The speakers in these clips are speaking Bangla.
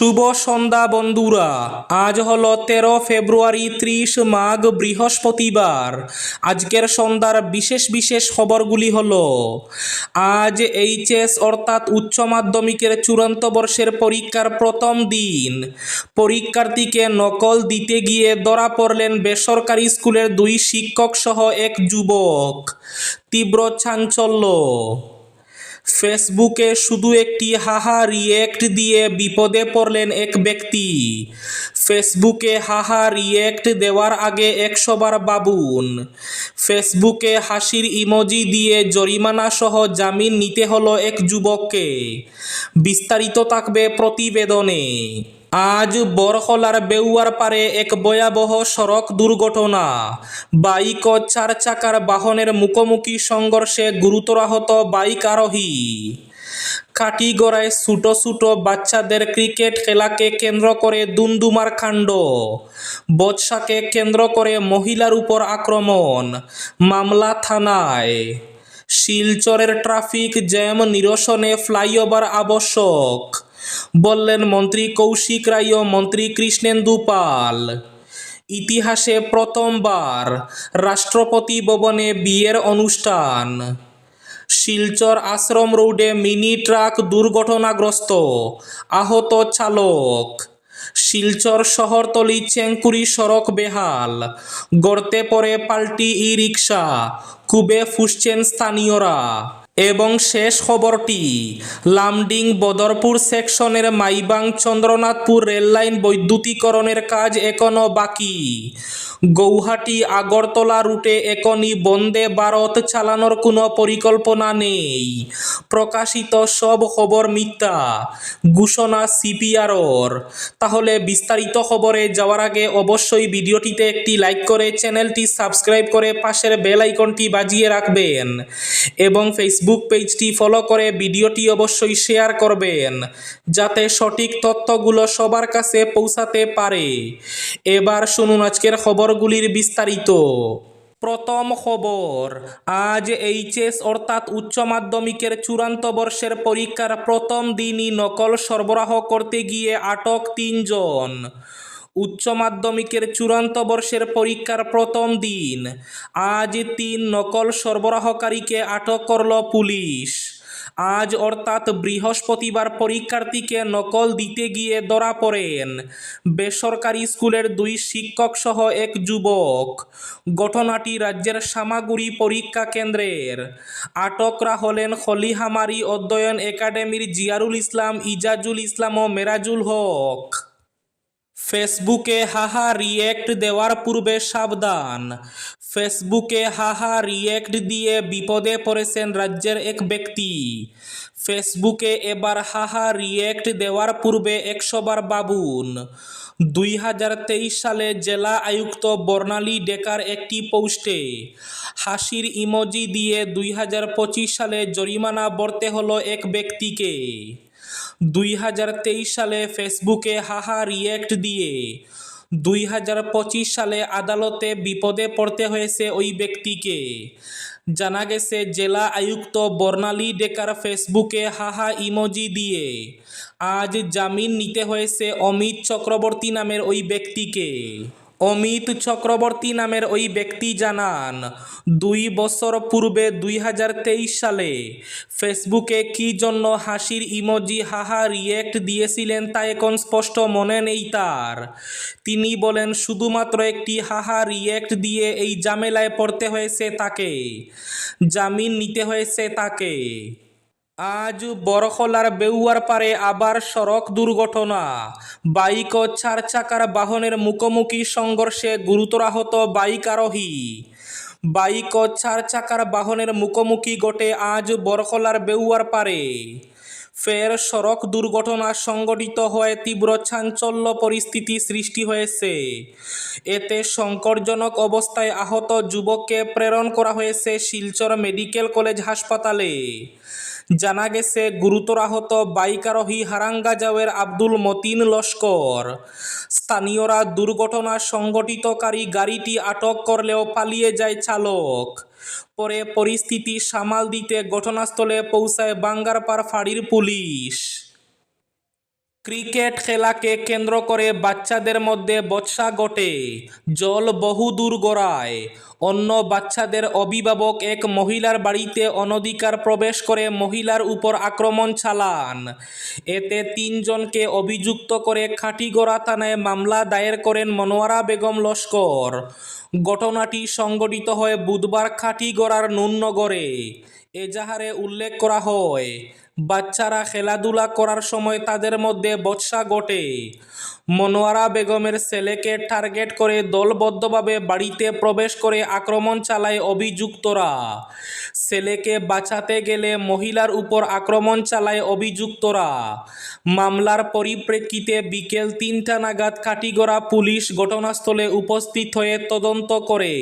শুভ সন্ধ্যা বন্ধুরা। আজ হল তেরো ফেব্রুয়ারি ত্রিশ মাঘ বৃহস্পতিবার। আজকের সন্ধ্যার বিশেষ বিশেষ খবরগুলি হল, আজ এইচএস অর্থাৎ উচ্চ মাধ্যমিকের চূড়ান্ত বর্ষের পরীক্ষার প্রথম দিন। পরীক্ষার্থীকে নকল দিতে গিয়ে ধরা পড়লেন বেসরকারি স্কুলের দুই শিক্ষক সহ এক যুবক। তীব্র চাঞ্চল্য। ফেসবুকে শুধু একটি হাহা রিয়েক্ট দিয়ে বিপদে পড়লেন এক ব্যক্তি। ফেসবুকে হাহা রিয়েক্ট দেওয়ার আগে একশোবার বাবুন ফেসবুকে হাসির ইমোজি দিয়ে জরিমানা সহ জামিন নিতে হলো এক যুবককে। বিস্তারিত থাকবে প্রতিবেদনে। আজ বরহলার বেউয়ার পারে এক ভয়াবহ সড়ক দুর্ঘটনা। বাইক ও চার চাকার বাহনের মুখোমুখি সংঘর্ষে গুরুতর আহত বাইক আরোহী। কাটিগড়ায় ছোটো ছোটো বাচ্চাদের ক্রিকেট খেলাকে কেন্দ্র করে দুমদুমার কাণ্ড। বৎসাকে কেন্দ্র করে মহিলার উপর আক্রমণ। মামলা থানায়। শিলচরের ট্রাফিক জ্যাম নিরসনে ফ্লাইওভার আবশ্যক। বললেন, মন্ত্রী কৌশিক রায় ও মন্ত্রী কৃষ্ণেন্দু পাল ইতিহাসে প্রথমবার রাষ্ট্রপতি ভবনে বিয়ের অনুষ্ঠান। শিলচর আশ্রম রোডে মিনি ট্রাক দুর্ঘটনাগ্রস্ত, আহত চালক। শিলচর শহরতলি চেঙ্কুরি সড়ক বেহাল গড়তে পড়ে পাল্টি ই রিক্সা কুবে ফুসছেন স্থানীয়রা। এবং শেষ খবরটি, লামডিং বদরপুর সেকশনের মাইবাং চন্দ্রনাথপুর রেললাইন বৈদ্যুতিকরণের কাজ এখনও বাকি। গৌহাটি আগরতলা রুটে এখনই বন্দে ভারত চালানোর কোনো পরিকল্পনা নেই। প্রকাশিত সব খবর মিথ্যা, ঘোষণা সিপিআরর তাহলে বিস্তারিত খবরে যাওয়ার আগে অবশ্যই ভিডিওটিতে একটি লাইক করে চ্যানেলটি সাবস্ক্রাইব করে পাশের বেল আইকনটি বাজিয়ে রাখবেন। এবং ফেসবুক পেজটি ফলো করে ভিডিওটি অবশ্যই শেয়ার করবেন, যাতে সঠিক তথ্যগুলো সবার কাছে পৌঁছাতে পারে। এবার শুনুন আজকের খবরগুলির বিস্তারিত। প্রথম খবর, আজ এইচএস অর্থাৎ উচ্চ মাধ্যমিকের চূড়ান্ত বর্ষের পরীক্ষার প্রথম দিনই নকল সরবরাহ করতে গিয়ে আটক তিনজন। উচ্চ মাধ্যমিকের চূড়ান্ত বর্ষের পরীক্ষার প্রথম দিন। আজ তিন নকল সরবরাহকারীকে আটক করল পুলিশ। আজ অর্থাৎ বৃহস্পতিবার পরীক্ষার্থীকে নকল দিতে গিয়ে ধরা পড়েন বেসরকারি স্কুলের দুই শিক্ষক সহ এক যুবক। ঘটনাটি রাজ্যের সামাগুড়ি পরীক্ষা কেন্দ্রের। আটকরা হলেন খলিহামারি অধ্যয়ন একাডেমির জিয়ারুল ইসলাম, ইজাজুল ইসলাম ও মেরাজুল হক। ফেসবুকে হাহা রিয়েক্ট দেওয়ার পূর্বে সাবধান। ফেসবুকে হাহা রিয়েক্ট দিয়ে বিপদে পড়েছেন রাজ্যের এক ব্যক্তি। ফেসবুকে এবার হাহা রিয়েক্ট দেওয়ার পূর্বে একশোবার বাবুন। দুই হাজার তেইশ সালে জেলা আয়ুক্ত বর্ণালী ডেকার একটি পোস্টে হাসির ইমোজি দিয়ে দুই হাজার পঁচিশ সালে জরিমানা বর্তে হলো এক ব্যক্তিকে। দুই হাজার তেইশ সালে ফেসবুকে হাহা রিয়েক্ট দিয়ে। দুই হাজার পঁচিশ সালে আদালতে বিপদে পড়তে হয়েছে ওই ব্যক্তিকে। জানা গেছে, জেলা আয়ুক্ত বর্ণালী ডেকার ফেসবুকে হাহা ইমোজি দিয়ে। আজ জামিন নিতে হয়েছে অমিত চক্রবর্তী নামের ওই ব্যক্তিকে। অমিত চক্রবর্তী নামের ওই ব্যক্তি জানান, দুই বছর পূর্বে দুই হাজার তেইশ সালে ফেসবুকে কী জন্য হাসির ইমোজি হাহা রিয়েক্ট দিয়েছিলেন তা এখন স্পষ্ট মনে নেই তার। তিনি বলেন, শুধুমাত্র একটি হাহা রিয়েক্ট দিয়ে এই ঝামেলায় পড়তে হয়েছে তাকে। জামিন নিতে হয়েছে তাকে। আজ বরখলার বেউয়ার পারে আবার সড়ক দুর্ঘটনা। বাইক ও চার চাকার বাহনের মুখোমুখি সংঘর্ষে গুরুতর আহত বাইক আরোহী। বাইক ও চার চাকার বাহনের মুখোমুখি ঘটে আজ বরখলার বেউয়ার পারে। ফের সড়ক দুর্ঘটনা সংঘটিত হয়ে তীব্র চাঞ্চল্য পরিস্থিতি সৃষ্টি হয়েছে। এতে সংকটজনক অবস্থায় আহত যুবককে প্রেরণ করা হয়েছে শিলচর মেডিকেল কলেজ হাসপাতালে। জানা গেছে, গুরুতর আহত বাইক আরোহী হারাঙ্গাজাওয়ের আব্দুল মতিন লস্কর। স্থানীয়রা দুর্ঘটনা সংগঠিতকারী গাড়িটি আটক করলেও পালিয়ে যায় চালক। পরে পরিস্থিতি সামাল দিতে ঘটনাস্থলে পৌঁছায় বাঙ্গারপাড় ফাঁড়ির পুলিশ। ক্রিকেট খেলাকে কেন্দ্র করে বাচ্চাদের মধ্যে বৎসা ঘটে। জল বহুদূর গড়ায়। অন্য বাচ্চাদের অভিভাবক এক মহিলার বাড়িতে অনধিকার প্রবেশ করে মহিলার উপর আক্রমণ চালান। এতে তিনজনকে অভিযুক্ত করে খাটিগড়া থানায় মামলা দায়ের করেন মনোয়ারা বেগম লস্কর। ঘটনাটি সংঘটিত হয় বুধবার খাটিগড়ার নুননগরে এজাহারে উল্লেখ করা হয় বাচ্চারা খেলাধুলা করার সময় তাদের মধ্যে বৎসা ঘটে। মনোয়ারা বেগমের ছেলেকে টার্গেট করে দলবদ্ধভাবে বাড়িতে প্রবেশ করে আক্রমণ চালায় অভিযুক্তরা। ছেলেকে বাঁচাতে গেলে মহিলার উপর আক্রমণ চালায় অভিযুক্তরা। মামলার পরিপ্রেক্ষিতে বিকেল তিনটা নাগাদ কাটিগড়া পুলিশ ঘটনাস্থলে উপস্থিত হয়ে তদন্ত করে।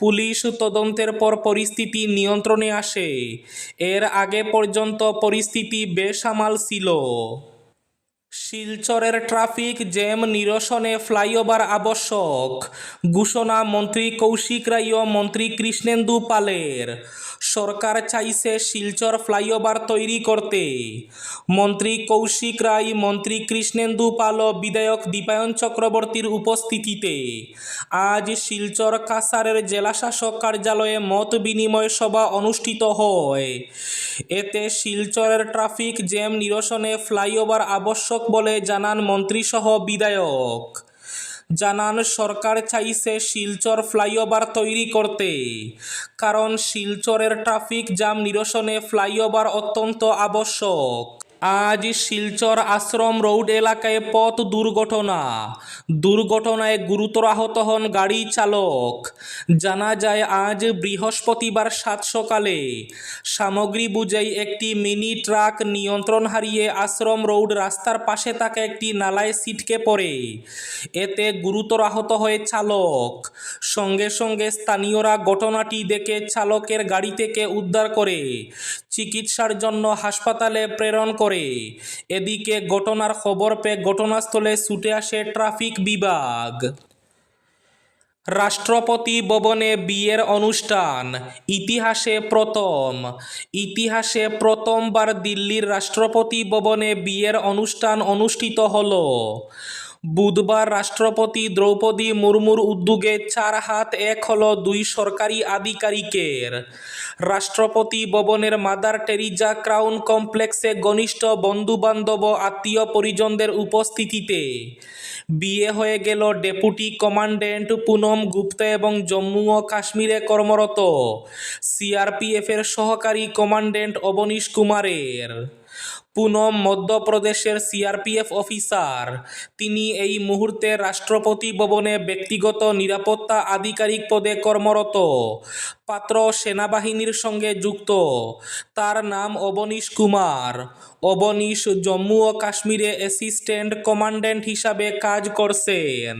পুলিশ তদন্তের পর পরিস্থিতি নিয়ন্ত্রণে আসে। এর আগে পর্যন্ত পরিস্থিতি বেসামাল ছিল। শিলচরের ট্রাফিক জ্যাম নিরসনে ফ্লাইওভার আবশ্যক, ঘোষণা মন্ত্রী কৌশিক রায় ও মন্ত্রী কৃষ্ণেন্দু পালের। সরকার চাইছে শিলচর ফ্লাইওভার তৈরি করতে। মন্ত্রী কৌশিক রায়, মন্ত্রী কৃষ্ণেন্দু পাল ও বিধায়ক দীপায়ন চক্রবর্তীর উপস্থিতিতে আজ শিলচর কাসারের জেলাশাসক কার্যালয়ে মত বিনিময় সভা অনুষ্ঠিত হয়। এতে শিলচরের ট্রাফিক জ্যাম নিরসনে ফ্লাইওভার আবশ্যক বলে জানান মন্ত্রীসহ বিধায়ক। জানান, সরকার চাইছে শিলচর ফ্লাইওভার তৈরি করতে। কারণ শিলচরের ট্রাফিক জাম নিরসনে ফ্লাইওভার অত্যন্ত আবশ্যক। আজ শিলচর আশ্রম রোড এলাকায় পথ দুর্ঘটনা। দুর্ঘটনায় গুরুতর আহত হন গাড়ি চালক। জানা যায়, আজ বৃহস্পতিবার সাত সকালে সামগ্রী বুঝাই একটি মিনি ট্রাক নিয়ন্ত্রণ হারিয়ে আশ্রম রোড রাস্তার পাশে থাকা একটি নালায় ছিটকে পড়ে। এতে গুরুতর আহত হয়ে চালক। সঙ্গে সঙ্গে স্থানীয়রা ঘটনাটি দেখে চালকের গাড়ি থেকে উদ্ধার করে চিকিৎসার জন্য হাসপাতালে প্রেরণ করে এদিকে ঘটনার খবর পেয়ে ঘটনাস্থলে ছুটে আসে ট্রাফিক বিভাগ। রাষ্ট্রপতি ভবনে বিয়ের অনুষ্ঠান, ইতিহাসে প্রথম। ইতিহাসে প্রথমবার দিল্লির রাষ্ট্রপতি ভবনে বিয়ের অনুষ্ঠান অনুষ্ঠিত হল। বুধবার রাষ্ট্রপতি দ্রৌপদী মুর্মুর উদ্যোগে চার হাত এক হল দুই সরকারি আধিকারিকের। রাষ্ট্রপতি ভবনের মাদার টেরিজা ক্রাউন কমপ্লেক্সে ঘনিষ্ঠ বন্ধুবান্ধব, আত্মীয় পরিজনদের উপস্থিতিতে বিয়ে হয়ে গেল ডেপুটি কমান্ড্যান্ট পুনম গুপ্তা এবং জম্মু ও কাশ্মীরে কর্মরত সিআরপিএফের সহকারী কমান্ড্যান্ট অবনীশ কুমারের। পুনম মধ্যপ্রদেশের সিআরপিএফ অফিসার তিনি এই মুহূর্তে রাষ্ট্রপতি ভবনে ব্যক্তিগত নিরাপত্তা আধিকারিক পদে কর্মরত। পাত্র সেনাবাহিনীর সঙ্গে যুক্ত। তার নাম অবনীশ কুমার। অবনীশ জম্মু ও কাশ্মীরে অ্যাসিস্ট্যান্ট কমান্ড্যান্ট হিসাবে কাজ করছেন।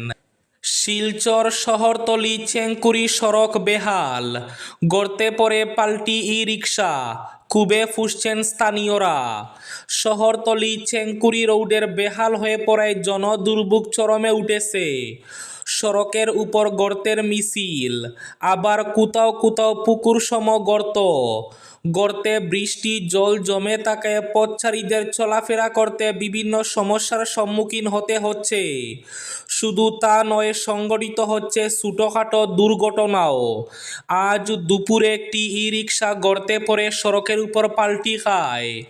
শিলচর শহরতলি চেঙ্কুরি সড়ক বেহাল। গড়তে পড়ে পাল্টি ই রিক্সা কুবে ফুসছেন স্থানীয়রা। শহরতলি চেংকুরি রোডের বেহাল হয়ে পড়ায় জনদুর্ভোগ চরমে উঠেছে। সড়কের উপর গর্তের মিছিল, আবার কোথাও কোথাও পুকুর সম গর্ত। গর্তে বৃষ্টি, জল জমে থাকায় পথচারীদের চলাফেরা করতে বিভিন্ন সমস্যার সম্মুখীন হতে হচ্ছে। শুধু তা নয় সংঘটিত হচ্ছে ছোটোখাটো দুর্ঘটনাও। আজ দুপুরে একটি ই রিক্সা গর্তে পড়ে সড়কের উপর পাল্টি খায়।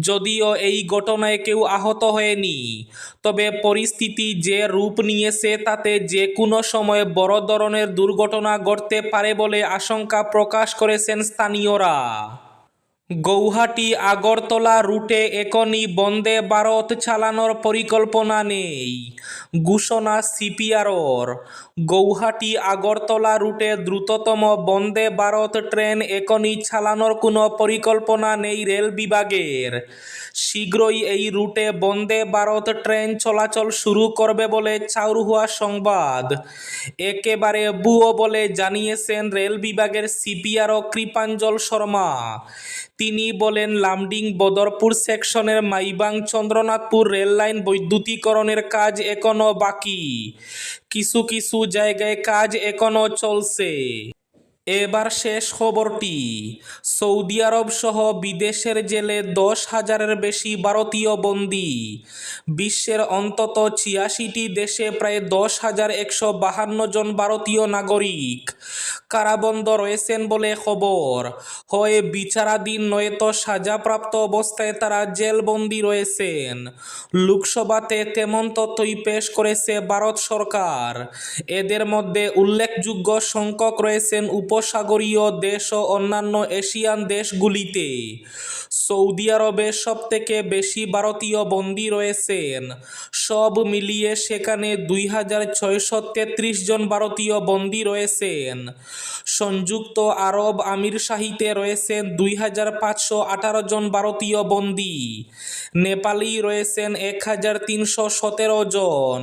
যদিও এই ঘটনায় কেউ আহত হয়নি, তবে পরিস্থিতি যে রূপ নিয়েছে তাতে যে কোনো সময় বড় ধরনের দুর্ঘটনা ঘটতে পারে বলে আশঙ্কা প্রকাশ করেছেন স্থানীয়রা। গৌহাটি, আগরতলা রুটে এখনই বন্দে ভারত চালানোর পরিকল্পনা নেই, ঘোষণা সিপিআরর গৌহাটি, আগরতলা রুটে দ্রুততম বন্দে ভারত ট্রেন এখনই চালানোর কোনো পরিকল্পনা নেই রেল বিভাগের। শীঘ্রই এই রুটে বন্দে ভারত ট্রেন চলাচল শুরু করবে বলে চাউর হওয়া সংবাদ। একেবারে ভুয়ো বলে জানিয়েছেন রেল বিভাগের সিপিআরও কৃপাঞ্জল শর্মা। তিনি বলেন, লামডিং বদরপুর সেকশনের মাইবাং চন্দ্রনাথপুর রেললাইন বৈদ্যুতিকরণের কাজ এখনও বাকি। কিছু কিছু জায়গায় কাজ এখনও চলছে। এবার শেষ খবরটি। সৌদি আরব সহ বিদেশের জেলে দশ হাজারের বেশি ভারতীয় বন্দী। বিশ্বের অন্তত ছিয়াশিটি দেশে প্রায় দশ হাজার একশো বাহান্ন জন ভারতীয় নাগরিক কারাবন্ধ রয়েছেন বলে খবর। হয় বিচারাধীন নয়তো সাজাপ্রাপ্ত অবস্থায় তারা জেলবন্দি রয়েছেন। লোকসভাতে তেমন তথ্যই পেশ করেছে ভারত সরকার। এদের মধ্যে উল্লেখযোগ্য সংখ্যক রয়েছেন উপসাগরীয় দেশ ও অন্যান্য এশিয়ান দেশগুলিতে। সৌদি আরবে সব থেকে বেশি ভারতীয় বন্দী রয়েছেন। সব মিলিয়ে সেখানে দুই হাজার ছয়শো তেত্রিশ জন ভারতীয় বন্দী রয়েছেন। সংযুক্ত আরব আমিরশাহিতে রয়েছেন দুই হাজার পাঁচশো আঠারো জন ভারতীয় বন্দী। নেপালি রয়েছেন এক হাজার তিনশো সতেরো জন।